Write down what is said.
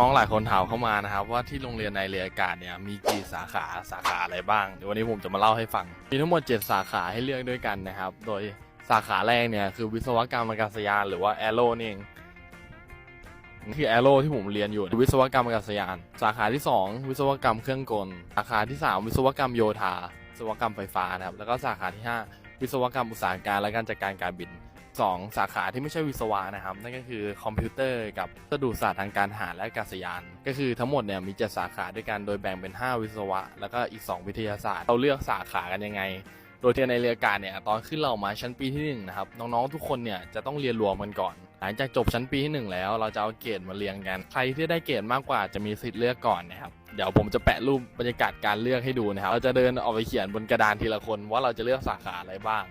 น้องหลายคนถามเข้ามานะครับ ว่าที่โรงเรียนในเรียนอากาศเนี่ยมีกี่สาขาสาขาอะไรบ้างเดี๋ยววันนี้ผมจะมาเล่าให้ฟัง มีทั้งหมด 7 สาขาให้เลือกด้วยกันนะครับ โดยสาขาแรกเนี่ยคือวิศวกรรมอากาศยานหรือว่าแอโรนี่เองนี่คือแอโรที่ผมเรียนอยู่วิศวกรรมอากาศยาน สาขาที่ 2 วิศวกรรมเครื่องกล สาขาที่ 3 วิศวกรรมโยธาวิศวกรรมไฟฟ้านะครับแล้วก็สาขาที่ 5 วิศวกรรมอุตสาหการและการจัดการการบิน สองสาขาที่ไม่ใช่วิศวะนะครับ นั่นก็คือคอมพิวเตอร์กับสดุศาสตร์ทางการทหารและอากาศยาน ก็คือทั้งหมดเนี่ยมีจ็ดสาขาด้วยกันโดยแบ่งเป็น 5 วิศวะ แล้วก็อีก 2 วิทยาศาสตร์เราเลือกสาขากันยังไง โดยที่ในเรียนการเนี่ยตอนขึ้นเรามาชั้นปีที่หนึ่งนะครับน้องๆทุกคนเนี่ยจะต้องเรียนรวมกันก่อน หลังจากจบชั้นปีที่หนึ่งแล้ว เราจะเอาเกรดมาเรียงกัน ใครที่ได้เกรดมากกว่าจะมีสิทธิ์เลือกก่อนนะครับเดี๋ยวผมจะแปะรูปบรรยากาศการเลือกให้ดูนะครับเราจะเดินออกไปเขียนบนกระดานทีละคนว่าเราจะเลือกสาขาอะไรบ้าง